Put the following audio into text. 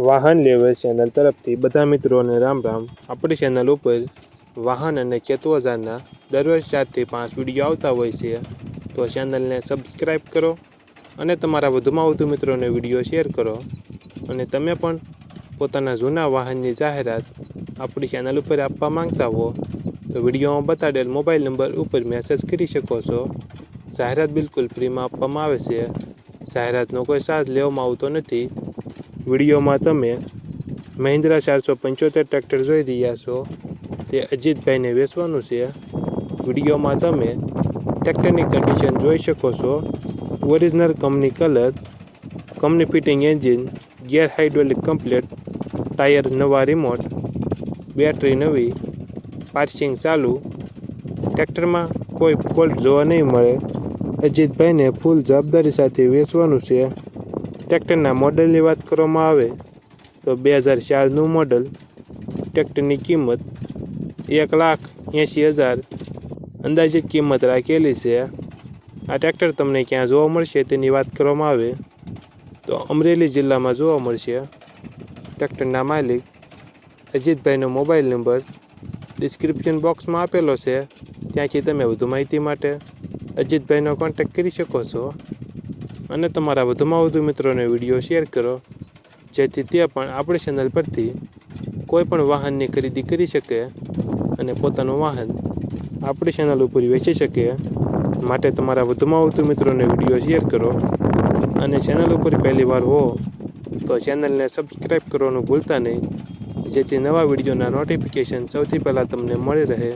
વાહન લેવર ચેનલ તરફથી બધા મિત્રોને રામ રામ. આપણી ચેનલ ઉપર વાહન અને ખેતવજારના દરરોજ ચારથી પાંચ વીડિયો આવતા હોય છે. તો ચેનલને સબસ્ક્રાઈબ કરો અને તમારા વધુમાં વધુ મિત્રોને વીડિયો શેર કરો. અને તમે પણ પોતાના જૂના વાહનની જાહેરાત આપણી ચેનલ ઉપર આપવા માંગતા હો, તો વિડીયોમાં બતાડેલ મોબાઈલ નંબર ઉપર મેસેજ કરી શકો છો. જાહેરાત બિલકુલ ફ્રીમાં આપવામાં આવે છે. જાહેરાતનો કોઈ ચાર્જ લેવામાં આવતો નથી. વિડીયોમાં તમે મહિન્દ્રા ચારસો પંચોતેર ટ્રેક્ટર જોઈ રહ્યા છો, તે અજીતભાઈને વેચવાનું છે. વિડીયોમાં તમે ટ્રેક્ટરની કન્ડિશન જોઈ શકો છો. Original company colour company fitting engine gear hydraulic complete tyre નવા રિમોટ બેટરી નવી પાર્સિંગ ચાલુ. ટ્રેક્ટરમાં કોઈ ફોલ્ટ જોવા નહીં મળે. અજીતભાઈને ફૂલ જવાબદારી સાથે વેચવાનું છે. ટ્રેક્ટરના મોડલની વાત કરવામાં આવે તો બે હજાર ચારનું મોડલ ટ્રેક્ટરની કિંમત એક લાખ એંશી હજાર અંદાજિત કિંમત રાખેલી છે. આ ટ્રેક્ટર તમને ક્યાં જોવા મળશે તેની વાત કરવામાં આવે તો અમરેલી જિલ્લામાં જોવા મળશે. ટ્રેક્ટરના માલિક અજીતભાઈનો મોબાઈલ નંબર ડિસ્ક્રિપ્શન બોક્સમાં આપેલો છે. ત્યાંથી તમે વધુ માહિતી માટે અજીતભાઈનો કોન્ટેક્ટ કરી શકો છો. અને તમારા વધુમાં વધુ મિત્રોને વીડિયો શેર કરો. જેથી તે પણ આપણી ચેનલ પરથી કોઈ પણ વાહનની ખરીદી કરી શકે અને પોતાનું વાહન આપણી ચેનલ ઉપર વેચી શકે. માટે તમારા વધુમાં વધુ મિત્રોને વીડિયો શેર કરો. અને ચેનલ ઉપર પહેલી વાર હો તો ચેનલને સબસ્ક્રાઈબ કરવાનું ભૂલતા નહીં. જેથી નવા વિડીયોના નોટિફિકેશન સૌથી પહેલાં તમને મળી રહે.